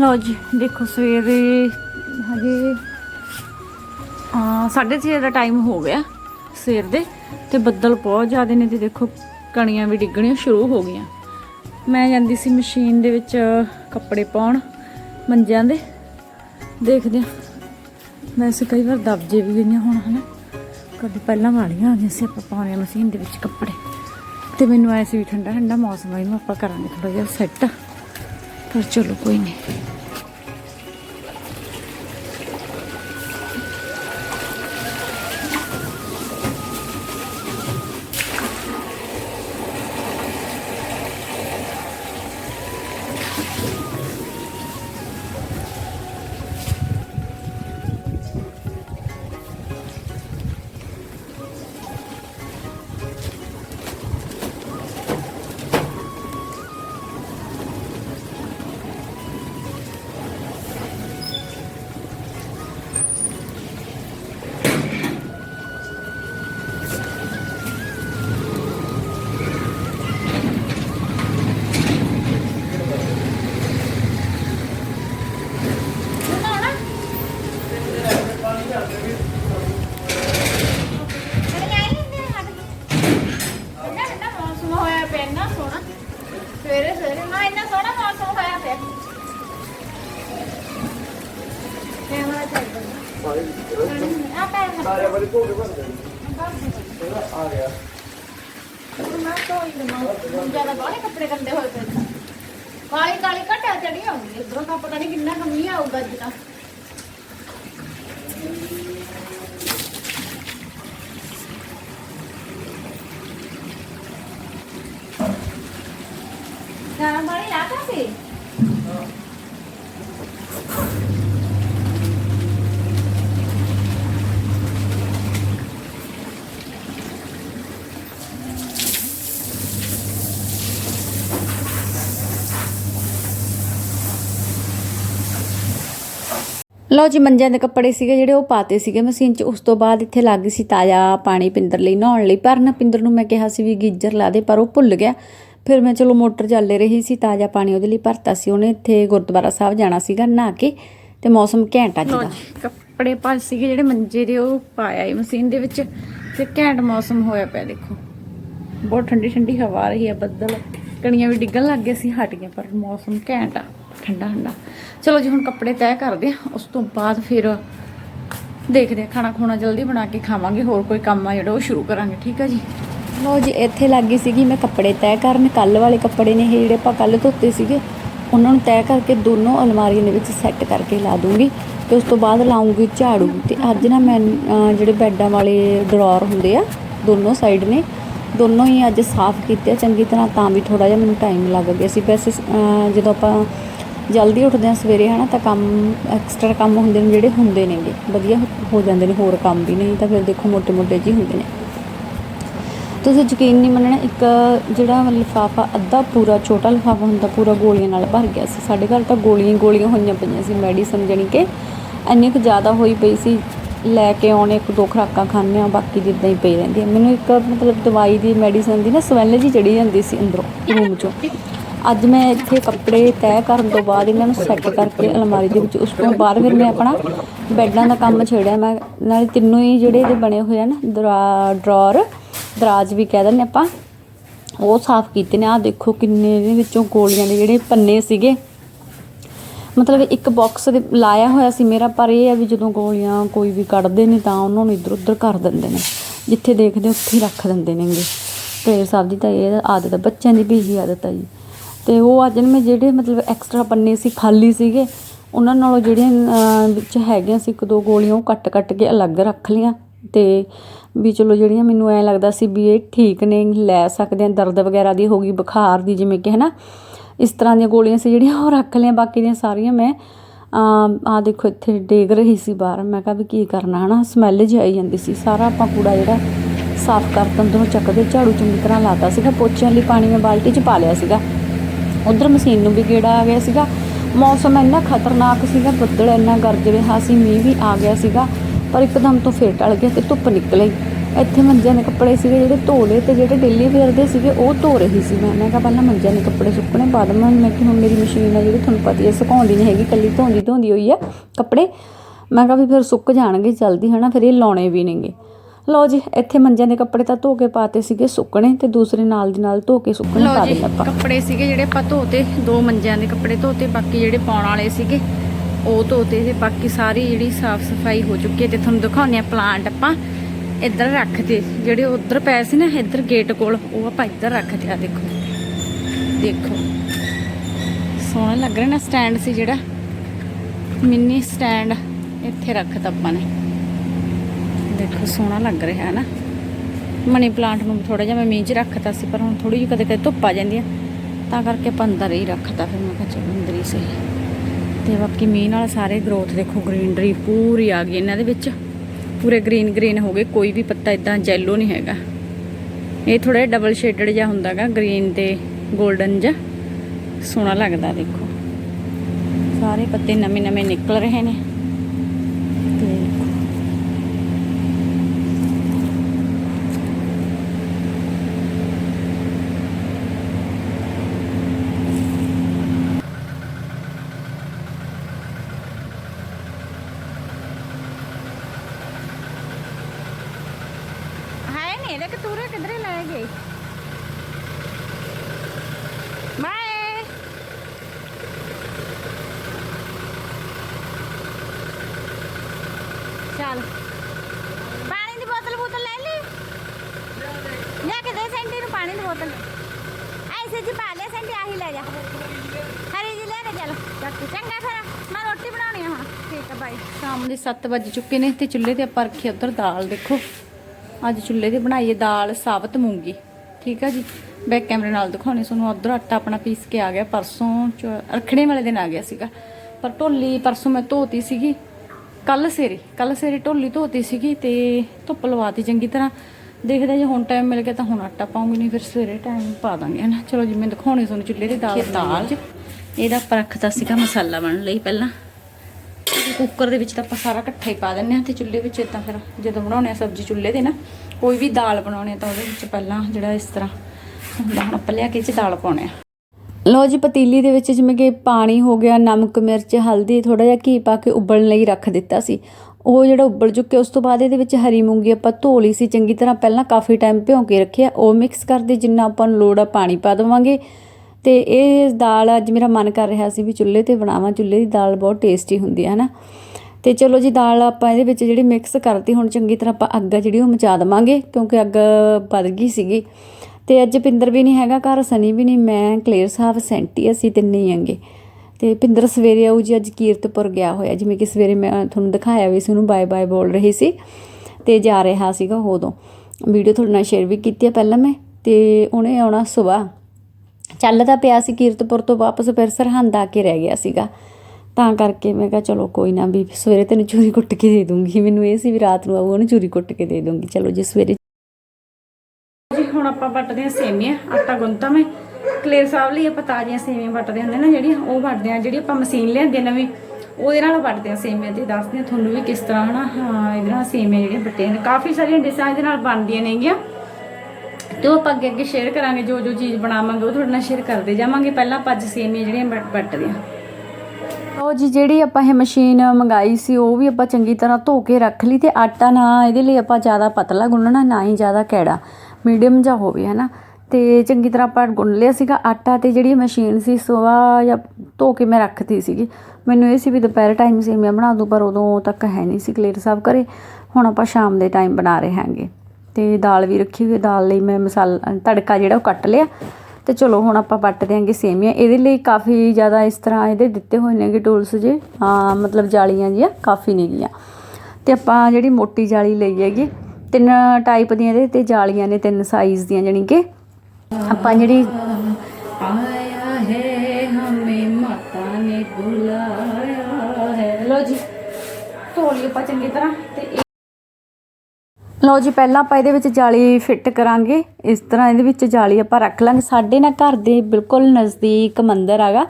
ਲਓ ਜੀ, ਦੇਖੋ ਸਵੇਰੇ ਹਜੇ ਆ 6:30 ਦਾ ਟਾਈਮ ਹੋ ਗਿਆ ਸਵੇਰ ਦੇ, ਤੇ ਬੱਦਲ ਬਹੁਤ ਜ਼ਿਆਦੇ ਨੇ ਤੇ ਦੇਖੋ ਕਣੀਆਂ ਵੀ ਡਿੱਗਣੀਆਂ ਸ਼ੁਰੂ ਹੋ ਗਈਆਂ। ਮੈਂ ਜਾਂਦੀ ਸੀ ਮਸ਼ੀਨ ਦੇ ਵਿੱਚ ਕੱਪੜੇ ਪਾਉਣ ਮੰਜਿਆਂ ਦੇ, ਦੇਖਦੇ ਹਾਂ। ਵੈਸੇ ਕਈ ਵਾਰ ਦਬਜੇ ਵੀ ਗਈਆਂ ਹੁਣ, ਹਨਾ। ਕਦੇ ਪਹਿਲਾਂ ਵਾਲੀਆਂ ਆ ਗਈਆਂ ਸੀ, ਆਪਾਂ ਪਾਉਣੇ ਮਸ਼ੀਨ ਦੇ ਵਿੱਚ ਕੱਪੜੇ। ਤੇ ਮੈਨੂੰ ਐਸੀ ਵੀ ਠੰਡਾ ਠੰਡਾ ਮੌਸਮ ਆ ਮੈਂ ਆਪਾਂ ਕਰਾਂਗੇ ਥੋੜਾ ਜਿਹਾ ਸੈੱਟ ਪਰ ਚਲੋ ਕੋਈ ਨਹੀਂ। ਕਾਲੀ ਕਾਲੀ ਘਟਾ ਚੜੀ ਆਉਂਦੀ ਇਧਰੋਂ ਤਾਂ ਪਤਾ ਨਹੀਂ ਕਿੰਨਾ ਕਮੀ ਆਊਗਾ ਅੱਜ ਤਾਂ। ਗਰਮ ਪਾਣੀ ਲਾਤਾ ਸੀ? ਲਓ ਜੀ ਮੰਜਿਆਂ ਦੇ ਕੱਪੜੇ ਸੀਗੇ ਜਿਹੜੇ ਉਹ ਪਾਤੇ ਸੀਗੇ ਮਸ਼ੀਨ 'ਚ। ਉਸ ਤੋਂ ਬਾਅਦ ਇੱਥੇ ਲੱਗ ਗਈ ਸੀ ਤਾਜ਼ਾ ਪਾਣੀ ਪਿੰਦਰ ਲਈ ਨਹਾਉਣ ਲਈ। ਭਰਨ ਪਿੰਦਰ ਨੂੰ ਮੈਂ ਕਿਹਾ ਸੀ ਵੀ ਗੀਜਰ ਲਾ ਦੇ ਪਰ ਉਹ ਭੁੱਲ ਗਿਆ। ਫਿਰ ਮੈਂ ਚਲੋ ਮੋਟਰ ਚੱਲੇ ਰਹੀ ਸੀ ਤਾਜ਼ਾ ਪਾਣੀ ਉਹਦੇ ਲਈ ਭਰਤਾ ਸੀ। ਉਹਨੇ ਇੱਥੇ ਗੁਰਦੁਆਰਾ ਸਾਹਿਬ ਜਾਣਾ ਸੀਗਾ ਨਹਾ ਕੇ ਤੇ ਮੌਸਮ ਘੈਂਟ ਅੱਜ ਦਾ ਕੱਪੜੇ ਪਾ ਸੀਗੇ ਜਿਹੜੇ ਮੰਜੇ ਦੇ ਉਹ ਪਾਇਆ ਇਹ ਮਸ਼ੀਨ ਦੇ ਵਿੱਚ ਤੇ ਘੈਂਟ ਮੌਸਮ ਹੋਇਆ ਪਿਆ ਦੇਖੋ। ਬਹੁਤ ਠੰਡੀ ਠੰਡੀ ਹਵਾ ਆ ਰਹੀ ਹੈ ਬੱਦਲ। ਕਣੀਆਂ ਵੀ ਡਿੱਗਣ ਲੱਗ ਗਏ ਸੀ ਹਟ ਗਈਆਂ ਪਰ ਮੌਸਮ ਘੈਂਟ ਆ। ਠੰਡਾ ਠੰਡਾ ਚਲੋ ਜੀ, ਹੁਣ ਕੱਪੜੇ ਤੈਅ ਕਰਦੇ ਆ ਉਸ ਤੋਂ ਬਾਅਦ ਫਿਰ ਦੇਖਦੇ ਆ ਖਾਣਾ ਖੋਣਾ ਜਲਦੀ ਬਣਾ ਕੇ ਖਾਵਾਂਗੇ। ਹੋਰ ਕੋਈ ਕੰਮ ਆ ਜਿਹੜਾ ਉਹ ਸ਼ੁਰੂ ਕਰਾਂਗੇ। ਠੀਕ ਆ ਜੀ? ਲੋ ਜੀ, ਇੱਥੇ ਲੱਗ ਗਈ ਸੀਗੀ ਮੈਂ ਕੱਪੜੇ ਤੈਅ ਕਰਨ। ਕੱਲ ਵਾਲੇ ਕੱਪੜੇ ਨੇ ਇਹ ਜਿਹੜੇ ਆਪਾਂ ਕੱਲ ਧੋਤੇ ਸੀਗੇ, ਉਹਨਾਂ ਨੂੰ ਤੈਅ ਕਰਕੇ ਦੋਨੋਂ ਅਲਮਾਰੀਆਂ ਦੇ ਵਿੱਚ ਸੈੱਟ ਕਰਕੇ ਲਾ ਦੂੰਗੀ ਤੇ ਉਸ ਤੋਂ ਬਾਅਦ ਲਾਉਂਗੀ ਝਾੜੂ। ਤੇ ਅੱਜ ਨਾ ਮੈਂ ਜਿਹੜੇ ਬੈੱਡਾਂ ਵਾਲੇ ਡਰਾਅਰ ਹੁੰਦੇ ਆ, ਦੋਨੋਂ ਸਾਈਡ ਨੇ, ਦੋਨੋਂ ਹੀ ਅੱਜ ਸਾਫ਼ ਕੀਤੇ ਚੰਗੀ ਤਰ੍ਹਾਂ ਤਾਂ ਵੀ ਥੋੜਾ ਜਿਹਾ ਮੈਨੂੰ ਟਾਈਮ ਲੱਗ ਗਿਆ ਸੀ। ਵੈਸੇ ਜਦੋਂ ਆਪਾਂ ਜਲਦੀ ਉੱਠਦੇ ਆ ਸਵੇਰੇ ਹਨਾ ਤਾਂ ਕੰਮ ਐਕਸਟਰਾ ਕੰਮ ਹੁੰਦੇ ਨੇ ਜਿਹੜੇ ਹੁੰਦੇ ਨੇਗੇ। ਵਧੀਆ ਹੋ ਜਾਂਦੇ ਨੇ, ਹੋਰ ਕੰਮ ਵੀ ਨਹੀਂ ਤਾਂ ਫਿਰ ਦੇਖੋ ਮੋਟੇ-ਮੋਟੇ ਜੀ ਹੁੰਦੇ ਨੇ। ਤੁਸੀਂ ਯਕੀਨ ਨਹੀਂ ਮੰਨਣਾ, ਇੱਕ ਜਿਹੜਾ ਲਿਫਾਫਾ ਅੱਧਾ ਪੂਰਾ, ਛੋਟਾ ਲਿਫਾਫਾ ਹੁੰਦਾ, ਪੂਰਾ ਗੋਲੀਆਂ ਨਾਲ ਭਰ ਗਿਆ ਸੀ। ਸਾਡੇ ਘਰ ਤਾਂ ਗੋਲੀਆਂ ਗੋਲੀਆਂ ਹੋਈਆਂ ਪਈਆਂ ਸੀ ਮੈਡੀਸਨ ਜਣੀ ਕਿ ਇੰਨੀ ਕੁ ਜ਼ਿਆਦਾ ਹੋਈ ਪਈ ਸੀ, ਲੈ ਕੇ ਆਉਣੇ ਇੱਕ ਦੋ ਖਰਾਕਾਂ ਖਾਣੇ ਆ ਬਾਕੀ ਜਿੱਦਾਂ ਹੀ ਪਈ ਰਹਿੰਦੀ ਮੈਨੂੰ ਇੱਕ ਮਤਲਬ ਦਵਾਈ ਦੀ ਮੈਡੀਸਨ ਦੀ ਨਾ ਸਵੈਲ ਜੀ ਚੜੀ ਜਾਂਦੀ ਸੀ ਅੰਦਰੋਂ ਰੂਮ ਚੋਂ। ਅੱਜ ਮੈਂ ਇੱਥੇ ਕੱਪੜੇ ਤੈਅ ਕਰਨ ਤੋਂ ਬਾਅਦ ਇਹਨਾਂ ਨੂੰ ਸੈੱਟ ਕਰਕੇ ਅਲਮਾਰੀ ਦੇ ਵਿੱਚ, ਉਸ ਤੋਂ ਬਾਅਦ ਫਿਰ ਮੈਂ ਆਪਣਾ ਬੈੱਡਾਂ ਦਾ ਕੰਮ ਛੇੜਿਆ। ਮੈਂ ਨਾਲੇ ਤਿੰਨੋਂ ਹੀ ਜਿਹੜੇ ਇਹਦੇ ਬਣੇ ਹੋਏ ਆ ਨਾ, ਦਰਾ, ਡਰਾਅਰ, ਦਰਾਜ ਵੀ ਕਹਿ ਦਿੰਦੇ ਆਪਾਂ, ਉਹ ਸਾਫ਼ ਕੀਤੇ ਨੇ। ਆਹ ਦੇਖੋ ਕਿੰਨੇ ਇਹਦੇ ਵਿੱਚੋਂ ਗੋਲੀਆਂ ਦੇ ਜਿਹੜੇ ਪੰਨੇ ਸੀਗੇ। ਮਤਲਬ ਇੱਕ ਬਾਕਸ ਦੇ ਲਾਇਆ ਹੋਇਆ ਸੀ ਮੇਰਾ, ਪਰ ਇਹ ਹੈ ਵੀ ਜਦੋਂ ਗੋਲੀਆਂ ਕੋਈ ਵੀ ਕੱਢਦੇ ਨੇ ਤਾਂ ਉਹਨਾਂ ਨੂੰ ਇੱਧਰ ਉੱਧਰ ਕਰ ਦਿੰਦੇ ਨੇ। ਜਿੱਥੇ ਦੇਖਦੇ ਉੱਥੇ ਹੀ ਰੱਖ ਦਿੰਦੇ ਨੇਗੇ। ਤੇ ਸਾਹਿਬ ਦੀ ਤਾਂ ਇਹ ਆਦਤ ਹੈ ਬੱਚਿਆਂ ਦੀ ਵੀ ਇਹੀ ਆਦਤ ਹੈ ਜੀ। ਤੇ ਉਹ ਅੱਜ ਮੈਂ ਜਿਹੜੇ ਮਤਲਬ ਐਕਸਟਰਾ ਪੰਨੇ ਸੀ, ਖਾਲੀ ਸੀਗੇ, ਉਹਨਾਂ ਨਾਲੋਂ ਜਿਹੜੀਆਂ ਵਿੱਚ ਹੈਗੀਆਂ ਸੀ ਇੱਕ ਦੋ ਗੋਲੀਆਂ, ਉਹ ਕੱਟ ਕੱਟ ਕੇ ਅਲੱਗ ਰੱਖ ਲਈਆਂ। ਤੇ ਵੀ ਚਲੋ ਜਿਹੜੀਆਂ ਮੈਨੂੰ ਐ ਲੱਗਦਾ ਸੀ ਵੀ ਇਹ ਠੀਕ ਨੇ, ਲੈ ਸਕਦੇ ਆ, ਦਰਦ ਵਗੈਰਾ ਦੀ ਹੋ ਗਈ, ਬੁਖਾਰ ਦੀ ਜਿਵੇਂ ਕਿ, ਹਨਾ। ਇਸ ਤਰ੍ਹਾਂ ਦੀਆਂ ਗੋਲੀਆਂ ਸੀ ਜਿਹੜੀਆਂ ਉਹ ਰੱਖ ਲਈਆਂ, ਬਾਕੀ ਦੀਆਂ ਸਾਰੀਆਂ ਮੈਂ ਆ ਦੇਖੋ ਇੱਥੇ ਡੇਗ ਰਹੀ ਸੀ ਬਾਹਰ। ਮੈਂ ਕਿਹਾ ਵੀ ਕੀ ਕਰਨਾ, ਹਨਾ। ਸਮੈਲ ਜਿਹੀ ਆਈ ਜਾਂਦੀ ਸੀ। ਸਾਰਾ ਆਪਾਂ ਕੂੜਾ ਜਿਹੜਾ ਸਾਫ਼ ਕਰਤਾ ਤੋਂ ਚੱਕਦੇ, ਝਾੜੂ ਚੰਗੀ ਤਰ੍ਹਾਂ ਲਾਤਾ ਸੀਗਾ। ਪੋਚਿਆਂ ਲਈ ਪਾਣੀ ਮੈਂ ਬਾਲਟੀ 'ਚ ਪਾ ਲਿਆ ਸੀਗਾ। ਉਧਰ ਮਸ਼ੀਨ ਨੂੰ ਵੀ ਗੇੜਾ ਆ ਗਿਆ ਸੀਗਾ। ਮੌਸਮ ਇੰਨਾ ਖਤਰਨਾਕ ਸੀਗਾ, ਬੱਦਲ ਇੰਨਾ ਗਰਜ ਰਿਹਾ ਸੀ, ਮੀਂਹ ਵੀ ਆ ਗਿਆ ਸੀਗਾ, ਪਰ ਇੱਕਦਮ ਤੋਂ ਫੇਰ ਟਲ ਗਿਆ ਤੇ ਧੁੱਪ ਨਿਕਲ ਆਈ। ਇੱਥੇ ਮੰਜਿਆਂ ਦੇ ਕੱਪੜੇ ਸੀਗੇ ਜਿਹੜੇ ਧੋ ਲਏ ਤੇ ਜਿਹੜੇ ਡੇਲੀ ਵੇਅਰ ਦੇ ਸੀਗੇ, ਉਹ ਧੋ ਰਹੀ ਸੀ ਮੈਂ। ਮੈਂ ਕਿਹਾ ਪਹਿਲਾਂ ਮੰਜਿਆਂ ਦੇ ਕੱਪੜੇ ਸੁੱਕਣੇ ਬਾਅਦ ਮੈਂ ਮੈਂ ਕਿ ਹੁਣ ਮੇਰੀ ਮਸ਼ੀਨ ਹੈ ਜਿਹੜੀ ਤੁਹਾਨੂੰ ਪਤਾ ਹੈ ਸੁਕਾਉਂਦੀ ਨਹੀਂ ਹੈਗੀ ਕੱਲੀ ਧੋਂਦੀ ਧੋਂਦੀ ਹੋਈ ਆ ਕੱਪੜੇ। ਮੈਂ ਕਿਹਾ ਵੀ ਫਿਰ ਸੁੱਕ ਜਾਣਗੇ ਜਲਦੀ, ਹਨਾ, ਫਿਰ ਇਹ ਲਾਉਣੇ ਵੀ ਨੇਗੇ ਲਓ ਜੀ ਇੱਥੇ ਮੰਜਿਆਂ ਦੇ ਕੱਪੜੇ ਤਾਂ ਧੋ ਕੇ ਪਾਤੇ ਸੀਗੇ ਸੁੱਕਣੇ ਤੇ ਦੂਸਰੇ ਨਾਲ ਦੀ ਨਾਲ ਧੋ ਕੇ ਸੁੱਕਣੇ ਪਾ ਦਿੰਦੇ ਆਪਾਂ। ਕੱਪੜੇ ਸੀਗੇ ਜਿਹੜੇ ਆਪਾਂ ਧੋਤੇ ਦੋ ਮੰਜਿਆਂ ਦੇ ਕੱਪੜੇ ਧੋਤੇ ਬਾਕੀ ਜਿਹੜੇ ਪਾਉਣ ਵਾਲੇ ਸੀਗੇ ਉਹ ਧੋਤੇ ਤੇ ਬਾਕੀ ਸਾਰੀ ਜਿਹੜੀ ਸਾਫ਼ ਸਫ਼ਾਈ ਹੋ ਚੁੱਕੀ ਹੈ ਤੇ ਤੁਹਾਨੂੰ ਦਿਖਾਉਂਦੇ ਆ ਪਲਾਂਟ ਆਪਾਂ। ਇੱਧਰ ਰੱਖਦੇ ਜਿਹੜੇ ਉਧਰ ਪਏ ਸੀ ਨਾ ਇੱਧਰ ਗੇਟ ਕੋਲ ਉਹ ਆਪਾਂ ਇੱਧਰ ਰੱਖਦੇ ਆ ਦੇਖੋ। ਦੇਖੋ। ਸੋਹਣਾ ਲੱਗ ਰਿਹਾ ਨਾ ਸਟੈਂਡ ਸੀ ਜਿਹੜਾ। ਮਿੰਨੀ ਸਟੈਂਡ ਇੱਥੇ ਰੱਖਤਾ ਆਪਾਂ ਨੇ। ਦੇਖੋ, ਸੋਹਣਾ ਲੱਗ ਰਿਹਾ ਹੈ ਨਾ। ਮਨੀ ਪਲਾਂਟ ਨੂੰ ਥੋੜਾ ਜਿਹਾ ਮੈਂ ਮੀਂਹ 'ਚ ਰੱਖਤਾ ਸੀ, ਪਰ ਹੁਣ ਥੋੜੀ ਜਿਹੀ ਕਦੇ ਕਦੇ ਧੁੱਪ ਆ ਜਾਂਦੀ ਹੈ ਤਾਂ ਕਰਕੇ ਆਪਾਂ ਅੰਦਰ ਹੀ ਰੱਖਤਾ, ਫਿਰ ਮੈਂ ਕਿਹਾ ਚਲੋ ਅੰਦਰ ਹੀ ਸਹੀ ਤੇ ਬਾਕੀ ਮੀਂਹ ਨਾਲ ਸਾਰੇ ਗਰੋਥ ਦੇਖੋ ਗ੍ਰੀਨਰੀ ਪੂਰੀ ਆ ਗਈ ਇਹਨਾਂ ਦੇ ਵਿੱਚ। ਪੂਰੇ ਗ੍ਰੀਨ ਗ੍ਰੀਨ ਹੋ ਗਏ, ਕੋਈ ਵੀ ਪੱਤਾ ਇਦਾਂ ਜੈਲੋ ਨਹੀਂ ਹੈਗਾ। ਇਹ ਥੋੜਾ ਡਬਲ ਸ਼ੇਡਡ ਜਿਹਾ ਹੁੰਦਾਗਾ ਗ੍ਰੀਨ ਤੇ 골ਡਨ ਜਿਹਾ। ਸੋਹਣਾ ਲੱਗਦਾ, ਦੇਖੋ। ਸਾਰੇ ਪੱਤੇ ਨਵੇਂ ਨਵੇਂ ਨਿਕਲ ਰਹੇ ਨੇ ਤੇ ਹੈ ਨਹੀਂ ਇਹਦੇ ਕਤੂਰੇ ਕਿਧਰੇ ਲੈ ਗਏ ਬਾਏ ਚੱਲ ਪਾਣੀ ਦੀ ਬੋਤਲ ਬੋਤਲ ਲੈ ਲਈ। ਲੈ ਕੇ ਦੇ ਸੈਂਟੀ ਨੂੰ ਪਾਣੀ ਦੀ ਬੋਤਲ। ਐਸੇ ਜੀ ਪਾ ਲੈ ਸੈਂਟੀ, ਆਹੀ ਲੈ ਜਾ। ਹਰੀ ਜੀ ਲੈ ਕੇ ਚੱਲ। ਚੰਗਾ ਫਿਰ, ਮੈਂ ਰੋਟੀ ਬਣਾਉਣੀ ਆ ਹੁਣ। ਠੀਕ ਹੈ ਬਾਈ ਸ਼ਾਮ ਦੇ 7 ਵਜ ਚੁੱਕੇ ਨੇ ਤੇ ਚੁੱਲ੍ਹੇ ਤੇ ਆਪਾਂ ਰੱਖੀ ਉਧਰ ਦਾਲ, ਦੇਖੋ। ਅੱਜ ਚੁੱਲ੍ਹੇ ਤੇ ਬਣਾਈਏ ਦਾਲ, ਸਾਬਤ ਮੂੰਗੀ। ਠੀਕ ਆ ਜੀ? ਬੈਕ ਕੈਮਰੇ ਨਾਲ ਦਿਖਾਉਣੀ ਤੁਹਾਨੂੰ। ਉਧਰ ਆਟਾ ਆਪਣਾ ਪੀਸ ਕੇ ਆ ਗਿਆ। ਪਰਸੋਂ ਚ- ਰੱਖੜੇ ਵਾਲੇ ਦਿਨ ਆ ਗਿਆ ਸੀਗਾ। ਪਰ ਢੋਲੀ ਪਰਸੋਂ ਮੈਂ ਧੋਤੀ ਸੀਗੀ। ਕੱਲ ਸਵੇਰੇ ਕੱਲ ਸਵੇਰੇ ਢੋਲੀ ਧੋਤੀ ਸੀਗੀ ਤੇ ਧੁੱਪ ਲਵਾਤੀ ਚੰਗੀ ਤਰ੍ਹਾਂ। ਦੇਖਦੇ ਜੇ ਹੁਣ ਟਾਈਮ ਮਿਲ ਗਿਆ ਤਾਂ ਹੁਣ ਆਟਾ ਪਾਉਂਗੀ ਨਹੀਂ ਫਿਰ ਸਵੇਰੇ ਟਾਈਮ ਪਾ ਦਾਂਗੇ ਹਨਾ? ਚਲੋ ਜੀ ਮੈਂ ਦਿਖਾਉਣੀ ਤੁਹਾਨੂੰ ਚੁੱਲ੍ਹੇ ਤੇ ਦਾਲ ਦਾਲ ਇਹਦਾ ਆਪਾਂ ਰੱਖਤਾ ਸੀਗਾ ਮਸਾਲਾ ਬਣਨ ਲਈ ਪਹਿਲਾਂ। ਕੁੱਕਰ ਦੇ ਵਿੱਚ ਤਾਂ ਆਪਾਂ ਸਾਰਾ ਇਕੱਠਾ ਹੀ ਪਾ ਦਿੰਨੇ ਆ ਤੇ ਚੁੱਲ੍ਹੇ ਵਿੱਚ ਤਾਂ ਫਿਰ ਜਦੋਂ ਬਣਾਉਣੇ ਆ ਸਬਜ਼ੀ ਚੁੱਲ੍ਹੇ ਤੇ ਨਾ ਕੋਈ ਵੀ ਦਾਲ ਬਣਾਉਣੀ ਆ ਤਾਂ ਉਹਦੇ ਵਿੱਚ ਪਹਿਲਾਂ ਜਿਹੜਾ ਇਸ ਤਰ੍ਹਾਂ ਹੁੰਦਾ ਹੁਣ ਆਪਾਂ ਲਿਆ ਕੇ ਇਹ 'ਚ ਦਾਲ ਪਾਉਣੇ ਆ। ਲਓ ਜੀ, ਪਤੀਲੀ ਦੇ ਵਿੱਚ ਜਿਵੇਂ ਕਿ ਪਾਣੀ ਹੋ ਗਿਆ, ਨਮਕ, ਮਿਰਚ, ਹਲਦੀ ਥੋੜਾ ਜਿਹਾ ਘੀ ਪਾ ਕੇ ਉਬਲਣ ਲਈ ਰੱਖ ਦਿੱਤਾ ਸੀ। ਉਹ ਜਿਹੜਾ ਉਬਲ ਚੁੱਕਿਆ, ਉਸ ਤੋਂ ਬਾਅਦ ਇਹਦੇ ਵਿੱਚ ਹਰੀ ਮੂੰਗੀ ਆਪਾਂ ਧੋ ਲਈ ਸੀ, ਚੰਗੀ ਤਰ੍ਹਾਂ ਪਹਿਲਾਂ ਕਾਫੀ ਟਾਈਮ ਭਿਉਂ ਕੇ ਰੱਖਿਆ। ਉਹ ਮਿਕਸ ਕਰਦੇ, ਜਿੰਨਾ ਆਪਾਂ ਨੂੰ ਲੋੜ ਆ ਪਾਣੀ ਪਾ ਦੇਵਾਂਗੇ। ਤੇ ਇਹ ਦਾਲ ਅੱਜ ਮੇਰਾ ਮਨ ਕਰ ਰਿਹਾ ਸੀ ਵੀ ਚੁੱਲ੍ਹੇ ਤੇ ਬਣਾਵਾਂ, ਚੁੱਲ੍ਹੇ ਦੀ ਦਾਲ ਬਹੁਤ ਟੇਸਟੀ ਹੁੰਦੀ ਹੈ ਹਨਾ? ਤੇ ਚਲੋ ਜੀ, ਦਾਲ ਆਪਾਂ ਇਹਦੇ ਵਿੱਚ ਜਿਹੜੀ ਮਿਕਸ ਕਰਤੀ, ਹੁਣ ਚੰਗੀ ਤਰ੍ਹਾਂ ਆਪਾਂ ਅੱਗ ਆ ਜਿਹੜੀ ਉਹ ਮਚਾ ਦੇਵਾਂਗੇ, ਕਿਉਂਕਿ ਅੱਗ ਵੱਧ ਗਈ ਸੀਗੀ। ਤੇ ਅੱਜ ਪਿੰਦਰ ਵੀ ਨਹੀਂ ਹੈਗਾ, ਘਰ ਸਨੀ ਵੀ ਨਹੀਂ, ਮੈਂ, ਕਲੇਰ ਸਾਹਿਬ, ਸੈਂਟੀ, ਅਸੀਂ ਤਿੰਨੇ ਹੀ ਆਂਗੇ। ਤੇ ਪਿੰਦਰ ਸਵੇਰੇ ਆਊ ਜੀ, ਅੱਜ ਕੀਰਤਪੁਰ ਗਿਆ ਹੋਇਆ, ਜਿਵੇਂ ਕਿ ਸਵੇਰੇ ਮੈਂ ਤੁਹਾਨੂੰ ਦਿਖਾਇਆ ਵੀ ਸੀ, ਉਹਨੂੰ ਬਾਏ ਬਾਏ ਬੋਲ ਰਹੀ ਸੀ, ਤੇ ਜਾ ਰਿਹਾ ਸੀਗਾ ਉਦੋਂ। ਵੀਡੀਓ ਤੁਹਾਡੇ ਨਾਲ ਸ਼ੇਅਰ ਵੀ ਕੀਤੀ ਹੈ ਪਹਿਲਾਂ ਮੈਂ, ਤੇ ਉਹਨੇ ਆਉਣਾ ਸਵੇਰ ਚੱਲਦਾ ਪਿਆ ਸੀ ਕੀਰਤਪੁਰ ਤੋਂ ਵਾਪਸ, ਫਿਰ ਸਰਹੰਦ ਆ ਕੇ ਰਹਿ ਗਿਆ ਸੀਗਾ। ਤਾਂ ਕਰਕੇ ਮੈਂ ਕਿਹਾ, ਚਲੋ ਕੋਈ ਨਾ ਵੀ ਸਵੇਰੇ ਤੈਨੂੰ ਚੂਰੀ ਕੁੱਟ ਕੇ ਦੇ ਦੂੰਗੀ, ਮੈਨੂੰ ਇਹ ਸੀ ਵੀ ਰਾਤ ਨੂੰ ਆਊ, ਉਹਨੂੰ ਚੂਰੀ ਕੁੱਟ ਕੇ ਦੇ ਦੂੰਗੀ। ਚਲੋ ਜੀ, ਸਵੇਰੇ ਹੁਣ ਆਪਾਂ ਵੱਟਦੇ ਹਾਂ ਸੇਮੀਆਂ, ਆਟਾ ਗੁੰਨਤਾ ਮੈਂ। ਕਲੇਰ ਸਾਹਿਬ ਲਈ ਆਪਾਂ ਤਾਜ਼ੀਆਂ ਸੇਮੀਆਂ ਵੱਟਦੇ ਹੁੰਦੇ ਨਾ ਜਿਹੜੀਆਂ, ਉਹ ਵੱਟਦੇ ਆ ਜਿਹੜੀ ਆਪਾਂ ਮਸ਼ੀਨ ਲਿਆਂਦੀ ਆ ਨਵੀਂ, ਉਹਦੇ ਨਾਲ ਵੱਟਦੇ ਆ ਸੇਮੀਆਂ ਤੇ ਦੱਸਦੇ ਆ ਤੁਹਾਨੂੰ ਵੀ ਕਿਸ ਤਰ੍ਹਾਂ ਹਨਾ, ਹਾਂ, ਇਹਦੇ ਨਾਲ ਸੇਮੀਆਂ ਜਿਹੜੀਆਂ ਵੱਟੀਆਂ ਨੇ। ਕਾਫੀ ਸਾਰੀਆਂ ਡਿਸ਼ਾਂ ਇਹਦੇ ਨਾਲ ਬਣਦੀਆਂ ਨੇਗੀਆਂ। ਤੇ ਉਹ ਆਪਾਂ ਅੱਗੇ ਅੱਗੇ ਸ਼ੇਅਰ ਕਰਾਂਗੇ, ਜੋ ਜੋ ਚੀਜ਼ ਬਣਾਵਾਂਗੇ, ਉਹ ਤੁਹਾਡੇ ਨਾਲ ਸ਼ੇਅਰ ਕਰਦੇ ਜਾਵਾਂਗੇ। ਪਹਿਲਾਂ ਆਪਾਂ ਅੱਜ ਸੇਮੀਆਂ ਜਿਹੜੀਆਂ ਵੱਟ- ਵੱਟਦੇ ਆ ਉਹ ਜੀ, ਜਿਹੜੀ ਆਪਾਂ ਇਹ ਮਸ਼ੀਨ ਮੰਗਾਈ ਸੀ, ਉਹ ਵੀ ਆਪਾਂ ਚੰਗੀ ਤਰ੍ਹਾਂ ਧੋ ਕੇ ਰੱਖ ਲਈ ਤੇ ਆਟਾ ਨਾ, ਇਹਦੇ ਲਈ ਆਪਾਂ ਜ਼ਿਆਦਾ ਪਤਲਾ ਗੁੰਨਣਾ, ਨਾ ਹੀ ਜ਼ਿਆਦਾ ਕੈੜਾ। ਮੀਡੀਅਮ ਜਿਹਾ ਹੋਵੇ ਹੈ ਨਾ ਅਤੇ ਚੰਗੀ ਤਰ੍ਹਾਂ ਆਪਾਂ ਗੁੰਨ ਲਿਆ ਸੀਗਾ, ਆਟਾ ਅਤੇ ਜਿਹੜੀ ਮਸ਼ੀਨ ਸੀ ਸਵਾ ਜਾਂ ਧੋ ਕੇ ਮੈਂ ਰੱਖਤੀ ਸੀਗੀ। ਮੈਨੂੰ ਇਹ ਸੀ ਵੀ ਦੁਪਹਿਰ ਟਾਈਮ ਸੇਮੀਆਂ ਬਣਾ ਦੂੰ, ਪਰ ਉਦੋਂ ਤੱਕ ਹੈ ਨਹੀਂ ਸੀ ਕਲੇਰ ਸਾਹਿਬ ਘਰੇ। ਹੁਣ ਆਪਾਂ ਸ਼ਾਮ ਦੇ ਟਾਈਮ ਬਣਾ ਰਹੇ ਹਾਂਗੇ। ਅਤੇ ਦਾਲ ਵੀ ਰੱਖੀ ਹੋਈ ਦਾਲ ਲਈ ਮੈਂ ਮਸਾਲਾ, ਤੜਕਾ ਜਿਹੜਾ ਉਹ ਕੱਟ ਲਿਆ। ਤੇ ਚਲੋ, ਹੁਣ ਆਪਾਂ ਵੱਟ ਦਿਆਂਗੇ ਸੇਮੀਆਂ। ਇਹਦੇ ਲਈ ਕਾਫੀ ਜ਼ਿਆਦਾ ਇਸ ਤਰ੍ਹਾਂ ਇਹਦੇ ਦਿੱਤੇ ਹੋਏ ਨੇਗੇ ਟੂਲਸ ਜੇ। ਮਤਲਬ ਜਾਲੀਆਂ ਜੀਆਂ ਕਾਫੀ ਨੇਗੀਆਂ। ਤੇ ਆਪਾਂ ਜਿਹੜੀ ਮੋਟੀ ਜਾਲੀ ਲਈ ਹੈਗੀ ਤਿੰਨ ਟਾਈਪ ਦੀਆਂ ਇਹਦੇ ਤੇ ਜਾਲੀਆਂ ਨੇ, ਤਿੰਨ ਸਾਈਜ਼ ਦੀਆਂ, ਜਾਣੀ ਕਿ ਆਪਾਂ ਜਿਹੜੀ ਆਇਆ ਹੈ ਹਮੇ ਮਾਤਾ ਨੇ ਬੁਲਾਇਆ ਹੈ। ਲੋ ਜੀ, ਧੋ ਲਈ ਆਪਾਂ ਚੰਗੀ ਤਰ੍ਹਾਂ। ਲਓ ਜੀ, ਪਹਿਲਾਂ ਆਪਾਂ ਇਹਦੇ ਵਿੱਚ ਜਾਲੀ ਫਿੱਟ ਕਰਾਂਗੇ। ਇਸ ਤਰ੍ਹਾਂ ਇਹਦੇ ਵਿੱਚ ਜਾਲੀ ਆਪਾਂ ਰੱਖ ਲਾਂਗੇ। ਸਾਡੇ ਨਾ ਘਰ ਦੇ ਬਿਲਕੁਲ ਨਜ਼ਦੀਕ ਮੰਦਿਰ ਹੈਗਾ।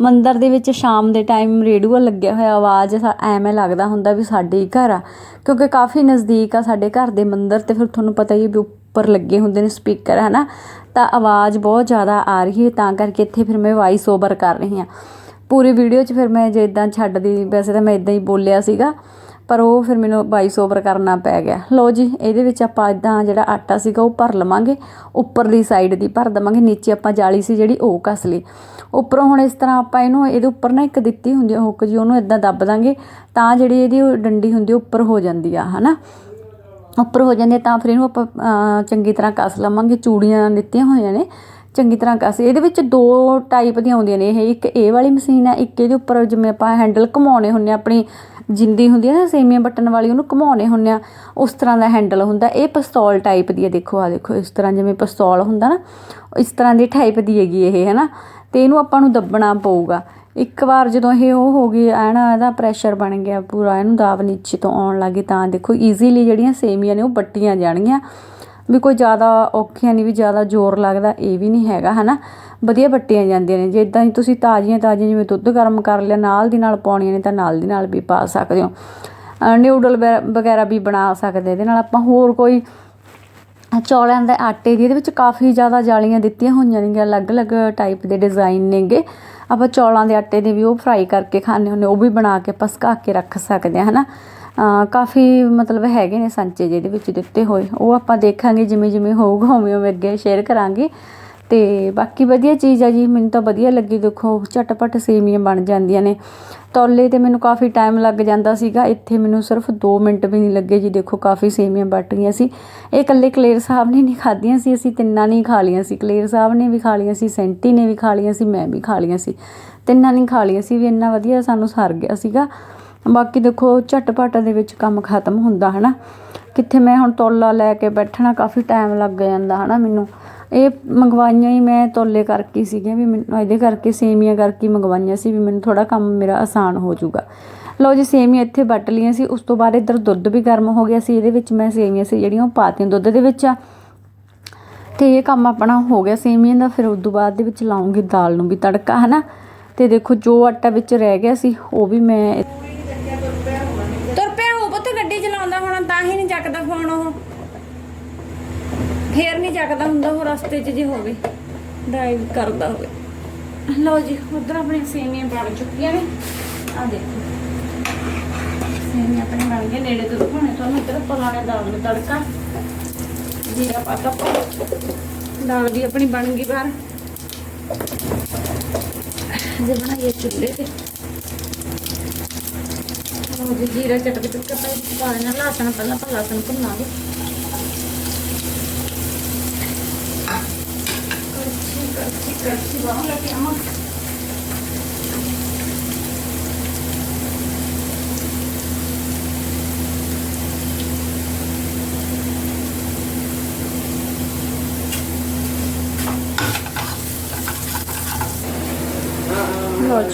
ਮੰਦਿਰ ਦੇ ਵਿੱਚ ਸ਼ਾਮ ਦੇ ਟਾਈਮ ਰੇਡੀਓ ਲੱਗਿਆ ਹੋਇਆ, ਆਵਾਜ਼ ਸਾ- ਐਵੇਂ ਲੱਗਦਾ ਹੁੰਦਾ ਵੀ ਸਾਡੇ ਹੀ ਘਰ ਆ। ਕਿਉਂਕਿ ਕਾਫੀ ਨਜ਼ਦੀਕ ਆ ਸਾਡੇ ਘਰ ਦੇ ਮੰਦਿਰ ਤੇ ਫਿਰ ਤੁਹਾਨੂੰ ਪਤਾ ਹੀ ਹੈ ਵੀ ਉੱਪਰ ਲੱਗੇ ਹੁੰਦੇ ਨੇ ਸਪੀਕਰ ਹਨਾ? ਤਾਂ ਆਵਾਜ਼ ਬਹੁਤ ਜ਼ਿਆਦਾ ਆ ਰਹੀ ਹੈ, ਤਾਂ ਕਰਕੇ ਇੱਥੇ ਫਿਰ ਮੈਂ ਵਾਇਸ ਓਵਰ ਕਰ ਰਹੀ ਹਾਂ। ਪੂਰੀ ਵੀਡੀਓ 'ਚ ਫਿਰ ਮੈਂ ਜੇ ਇਦਾਂ ਛੱਡਦੀ, ਵੈਸੇ ਤਾਂ ਮੈਂ ਇਦਾਂ ਹੀ ਬੋਲਿਆ ਸੀਗਾ। ਪਰ ਉਹ ਫਿਰ ਮੈਨੂੰ ਵਾਇਸ ਓਵਰ ਕਰਨਾ ਪੈ ਗਿਆ। ਲਓ ਜੀ, ਇਹਦੇ ਵਿੱਚ ਆਪਾਂ ਇਦਾਂ ਜਿਹੜਾ ਆਟਾ ਸੀਗਾ ਉਹ ਭਰ ਲਵਾਂਗੇ। ਉੱਪਰਲੀ ਸਾਈਡ ਦੀ ਭਰ ਦਵਾਂਗੇ, ਨੀਚੇ ਆਪਾਂ ਜਾਲੀ ਸੀ ਜਿਹੜੀ ਉਹ ਕੱਸ ਲਈ। ਉੱਪਰੋਂ ਹੁਣ ਇਸ ਤਰ੍ਹਾਂ ਆਪਾਂ ਇਹਨੂੰ ਇਹਦੇ ਉੱਪਰ ਨਾ ਇੱਕ ਦਿੱਤੀ ਹੁੰਦੀ ਹੈ ਹੁੱਕ ਜੀ, ਉਹਨੂੰ ਇਦਾਂ ਦੱਬ ਦਾਂਗੇ, ਤਾਂ ਜਿਹੜੀ ਇਹਦੀ ਉਹ ਡੰਡੀ ਹੁੰਦੀ ਆ, ਉੱਪਰ ਹੋ ਜਾਂਦੀ ਆ, ਹਨਾ? ਉੱਪਰ ਹੋ ਜਾਂਦੇ ਤਾਂ ਫਿਰ ਇਹਨੂੰ ਆਪਾਂ ਚੰਗੀ ਤਰ੍ਹਾਂ ਕੱਸ ਲਵਾਂਗੇ। ਚੂੜੀਆਂ ਦਿੱਤੀਆਂ ਹੋਈਆਂ ਨੇ, ਚੰਗੀ ਤਰ੍ਹਾਂ ਕੱਸ। ਇਹਦੇ ਵਿੱਚ ਦੋ ਟਾਈਪ ਦੀਆਂ ਆਉਂਦੀਆਂ ਨੇ ਇਹ। ਇੱਕ ਇਹ ਵਾਲੀ ਮਸ਼ੀਨ ਹੈ ਇੱਕ ਇਹਦੇ ਉੱਪਰ ਜਿਵੇਂ ਆਪਾਂ ਹੈਂਡਲ ਘੁਮਾਉਣੇ ਹੁੰਨੇ ਆ ਆਪਣੀ ਜਿੰਦੀ ਹੁੰਦੀ ਹੈ ਨਾ, ਸੇਮੀਆਂ ਬਟਨ ਵਾਲੀ, ਉਹਨੂੰ ਘੁਮਾਉਣੇ ਹੁੰਨੇ ਆ। ਉਸ ਤਰ੍ਹਾਂ ਦਾ ਹੈਂਡਲ ਹੁੰਦਾ। ਇਹ ਪਿਸਤੌਲ ਟਾਈਪ ਦੀ ਹੈ ਦੇਖੋ ਆ ਦੇਖੋ, ਇਸ ਤਰ੍ਹਾਂ ਜਿਵੇਂ ਪਿਸਤੌਲ ਹੁੰਦਾ ਨਾ, ਇਸ ਤਰ੍ਹਾਂ ਦੀ ਟਾਈਪ ਦੀ ਹੈਗੀ ਇਹ ਹੈ ਨਾ ਤੇ ਇਹਨੂੰ ਆਪਾਂ ਨੂੰ ਦੱਬਣਾ ਪਊਗਾ। ਇੱਕ ਵਾਰ ਜਦੋਂ ਇਹ ਉਹ ਹੋ ਗਈ, ਐਨ ਇਹਦਾ ਪ੍ਰੈਸ਼ਰ ਬਣ ਗਿਆ ਪੂਰਾ, ਇਹਨੂੰ ਦਾਬ ਨੀਚੇ ਤੋਂ ਆਉਣ ਲੱਗੀ ਤਾਂ ਦੇਖੋ ਈਜ਼ੀਲੀ ਜਿਹੜੀਆਂ ਸੇਮੀਆਂ ਨੇ ਉਹ ਬੱਟੀਆਂ ਜਾਣਗੀਆਂ। ਵੀ ਕੋਈ ਜ਼ਿਆਦਾ ਔਖੀਆਂ ਨਹੀਂ, ਵੀ ਜ਼ਿਆਦਾ ਜ਼ੋਰ ਲੱਗਦਾ, ਇਹ ਵੀ ਨਹੀਂ ਹੈਗਾ ਹੈ ਨਾ ਵਧੀਆ ਵੱਟੀਆਂ ਜਾਂਦੀਆਂ ਨੇ, ਜੇ ਇਦਾਂ ਹੀ ਤੁਸੀਂ ਤਾਜ਼ੀਆਂ ਤਾਜ਼ੀਆਂ ਜਿਵੇਂ ਦੁੱਧ ਗਰਮ ਕਰ ਲਿਆ, ਨਾਲ ਦੀ ਨਾਲ ਪਾਉਣੀਆਂ ਨੇ ਤਾਂ ਨਾਲ ਦੀ ਨਾਲ ਵੀ ਪਾ ਸਕਦੇ ਹੋ। ਨਿਊਡਲ ਵੈ- ਵਗੈਰਾ ਵੀ ਬਣਾ ਸਕਦੇ, ਇਹਦੇ ਨਾਲ ਆਪਾਂ ਹੋਰ ਕੋਈ ਚੌਲਾਂ ਦੇ ਆਟੇ ਦੀ, ਇਹਦੇ ਵਿੱਚ ਕਾਫੀ ਜ਼ਿਆਦਾ ਜਾਲੀਆਂ ਦਿੱਤੀਆਂ ਹੋਈਆਂ ਨੇਗੀਆਂ ਅਲੱਗ-ਅਲੱਗ ਟਾਈਪ ਦੇ ਡਿਜ਼ਾਈਨ ਨੇਗੇ। ਆਪਾਂ ਚੌਲਾਂ ਦੇ ਆਟੇ ਦੇ ਵੀ ਉਹ ਫਰਾਈ ਕਰਕੇ ਖਾਣੇ ਹੁੰਦੇ, ਉਹ ਵੀ ਬਣਾ ਕੇ ਆਪਾਂ ਸੁਕਾ ਕੇ ਰੱਖ ਸਕਦੇ ਹਾਂ, ਹਨਾ? ਅਹ ਕਾਫੀ ਮਤਲਬ ਹੈਗੇ ਨੇ ਸੰਚੇ ਜਿਹਦੇ ਵਿੱਚ ਦਿੱਤੇ ਹੋਏ। ਉਹ ਆਪਾਂ ਦੇਖਾਂਗੇ ਜਿਵੇਂ ਜਿਵੇਂ ਹੋਊਗਾ, ਉਵੇਂ ਉਵੇਂ ਅੱਗੇ ਸ਼ੇਅਰ ਕਰਾਂਗੇ। ਤੇ ਬਾਕੀ ਵਧੀਆ ਚੀਜ਼ ਆ ਜੀ, ਮੈਨੂੰ ਤਾਂ ਵਧੀਆ ਲੱਗੀ। ਦੇਖੋ, ਝਟਪਟ ਸੇਮੀਆਂ ਬਣ ਜਾਂਦੀਆਂ ਨੇ। ਤੌਲੇ ਤੇ ਮੈਨੂੰ ਕਾਫੀ ਟਾਈਮ ਲੱਗ ਜਾਂਦਾ ਸੀਗਾ। ਇੱਥੇ ਮੈਨੂੰ ਸਿਰਫ 2 ਮਿੰਟ ਵੀ ਨਹੀਂ ਲੱਗੇ ਜੀ। ਦੇਖੋ, ਕਾਫੀ ਸੇਮੀਆਂ ਬਟ ਗਈਆਂ ਸੀ। ਇਹ ਇਕੱਲੇ ਕਲੇਰ ਸਾਹਿਬ ਨੇ ਨਹੀਂ ਖਾਧੀਆਂ ਸੀ। ਅਸੀਂ ਤਿੰਨਾਂ ਨੇ ਖਾ ਲਈਆਂ ਸੀ। ਕਲੇਰ ਸਾਹਿਬ ਨੇ ਵੀ ਖਾ ਲਈਆਂ ਸੀ, ਸੈਂਟੀ ਨੇ ਵੀ ਖਾ ਲਈਆਂ ਸੀ, ਮੈਂ ਵੀ ਖਾ ਲਈਆਂ ਸੀ। ਤਿੰਨਾਂ ਨੇ ਖਾ ਲਈਆਂ ਸੀ। ਵੀ ਇੰਨਾ ਵਧੀਆ ਸਾਨੂੰ ਸਰ ਗਿਆ ਸੀਗਾ। ਬਾਕੀ ਦੇਖੋ, ਝਟਪਟ ਦੇ ਵਿੱਚ ਕੰਮ ਖਤਮ ਹੁੰਦਾ, ਹਨਾ? ਕਿੱਥੇ ਮੈਂ ਹੁਣ ਤੋਲਾ ਲੈ ਕੇ ਬੈਠਣਾ, ਕਾਫੀ ਟਾਈਮ ਲੱਗ ਜਾਂਦਾ, ਹਨਾ ਮੈਨੂੰ? ਇਹ ਮੰਗਵਾਈਆਂ ਹੀ ਮੈਂ ਤੋਲੇ ਕਰਕੇ ਸੀਗੀਆਂ, ਵੀ ਮੈਨੂੰ ਇਹਦੇ ਕਰਕੇ, ਸੇਮੀਆਂ ਕਰਕੇ ਮੰਗਵਾਈਆਂ ਸੀ, ਵੀ ਮੈਨੂੰ ਥੋੜਾ ਕੰਮ ਮੇਰਾ ਆਸਾਨ ਹੋ ਜਾਊਗਾ। ਲਓ ਜੀ, ਸੇਮੀਆਂ ਇੱਥੇ ਵੱਟ ਲਈਆਂ ਸੀ, ਉਸ ਤੋਂ ਬਾਅਦ ਇੱਧਰ ਦੁੱਧ ਵੀ ਗਰਮ ਹੋ ਗਿਆ ਸੀ, ਇਹਦੇ ਵਿੱਚ ਮੈਂ ਸੇਮੀਆਂ ਸੀ, ਜਿਹੜੀਆਂ ਉਹ ਪਾਤੀਆਂ ਦੁੱਧ ਦੇ ਵਿੱਚ ਆ। ਤੇ ਇਹ ਕੰਮ ਆਪਣਾ ਹੋ ਗਿਆ ਸੇਮੀਆਂ ਦਾ, ਫਿਰ ਉਸ ਤੋਂ ਬਾਅਦ ਦੇ ਵਿੱਚ ਲਾਉਂਗੀ, ਦਾਲ ਨੂੰ ਵੀ ਤੜਕਾ, ਹਨਾ? ਤੇ ਦੇਖੋ, ਜੋ ਆਟਾ ਵਿੱਚ ਰਹਿ ਗਿਆ ਸੀ, ਉਹ ਵੀ ਮੈਂ ਤੁਰ ਪਿਆ ਹੋ ਪੁੱਤ ਗੱਡੀ ਚਲਾਉਂਦਾ ਹੋਣਾ ਤਾਂ ਹੀ ਨਹੀਂ ਚੱਕਦਾ ਫੋਨ ਉਹ ਫੇਰ ਨਹੀਂ ਜਗਦਾ ਹੁੰਦਾ, ਉਹ ਰਸਤੇ 'ਚ ਜੇ ਹੋਵੇ ਡਰਾਈਵ ਕਰਦਾ ਹੋਵੇ। ਲਓ ਜੀ, ਉਧਰ ਆਪਣੀਆਂ ਸੇਮੀਆਂ ਬਣ ਚੁੱਕੀਆਂ ਨੇ। ਆ ਦੇਖੋ। ਸੇਮੀਆਂ ਆਪਣੇ ਬਣ ਗਏ ਨੇੜੇ ਤੋਂ ਦਿਖਾਉਣੇ ਤੁਹਾਨੂੰ, ਇੱਧਰ ਪਲਾਣੇ ਦਾਲ ਨੂੰ ਤੜਕਾ। ਜੀਰਾ ਪਾਤਾ ਪਾ ਦਾਲ ਵੀ ਆਪਣੀ ਬਣ ਗਈ ਬਾਹਰ। ਜੇ ਬਣਾਈਏ ਚੁੱਲ੍ਹੇ ਤੇ। ਲਓ ਜੀ, ਜੀਰਾ ਚਟਕ ਚੁੱਕ ਪਾ ਪਾ ਦੇਣਾ ਲਸਣ, ਪਹਿਲਾਂ ਆਪਾਂ ਲਸਣ ਭੁੰਨਾਂਗੇ ਕਰਛੀ ਕਰਛੀ ਬਾਹਰ ਲੈ ਕੇ ਆਵਾਂ ਲਓ ਜੀ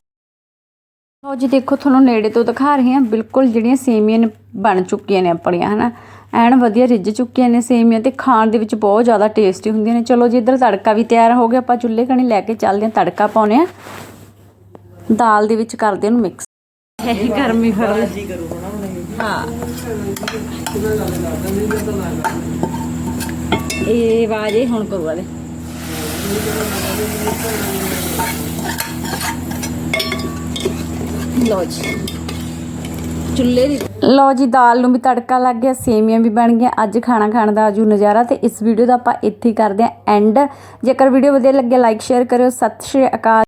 ਲਓ ਜੀ, ਦੇਖੋ ਤੁਹਾਨੂੰ ਨੇੜੇ ਤੋਂ ਦਿਖਾ ਰਹੀ ਹਾਂ। ਬਿਲਕੁਲ ਜਿਹੜੀਆਂ ਸੇਮੀਆਂ ਨੇ ਬਣ ਚੁੱਕੀਆਂ ਨੇ ਆਪਣੀਆਂ, ਹਨਾ? ਐਨ ਵਧੀਆ ਰਿੱਝ ਚੁੱਕੀਆਂ ਨੇ ਸੇਮੀਆਂ ਤੇ ਖਾਣ ਦੇ ਵਿੱਚ ਬਹੁਤ ਜ਼ਿਆਦਾ ਟੇਸਟੀ ਹੁੰਦੀਆਂ ਨੇ। ਚਲੋ ਜੀ, ਇੱਧਰ ਤੜਕਾ ਵੀ ਤਿਆਰ ਹੋ ਗਿਆ। ਆਪਾਂ ਚੁੱਲ੍ਹੇ ਕਣੀ ਲੈ ਕੇ ਚੱਲਦੇ ਹਾਂ, ਤੜਕਾ ਪਾਉਨੇ ਆ ਦਾਲ ਦੇ ਵਿੱਚ ਕਰਦੇ ਉਹਨੂੰ ਮਿਕਸ ਇਹ ਗਰਮੀ ਫਰ। ਹਾਂ। ਇਹ ਆਵਾਜ਼ ਹੁਣ ਕਰਵਾ ਦੇ। ਲਓ ਜੀ। ਚੁੱਲ੍ਹੇ ਦੀ ਲਓ ਜੀ, ਦਾਲ ਨੂੰ ਵੀ ਤੜਕਾ ਲੱਗ ਗਿਆ, ਸੇਮੀਆਂ ਵੀ ਬਣ ਗਈਆਂ। ਅੱਜ ਖਾਣਾ ਖਾਣ ਦਾ ਆਜੂ ਨਜ਼ਾਰਾ ਤੇ ਇਸ ਵੀਡੀਓ ਦਾ ਆਪਾਂ ਇੱਥੇ ਹੀ ਕਰਦੇ ਹਾਂ ਐਂਡ ਜੇਕਰ ਵੀਡੀਓ ਵਧੀਆ ਲੱਗੇ ਲਾਈਕ ਸ਼ੇਅਰ ਕਰਿਓ। ਸਤਿ ਸ਼੍ਰੀ ਅਕਾਲ।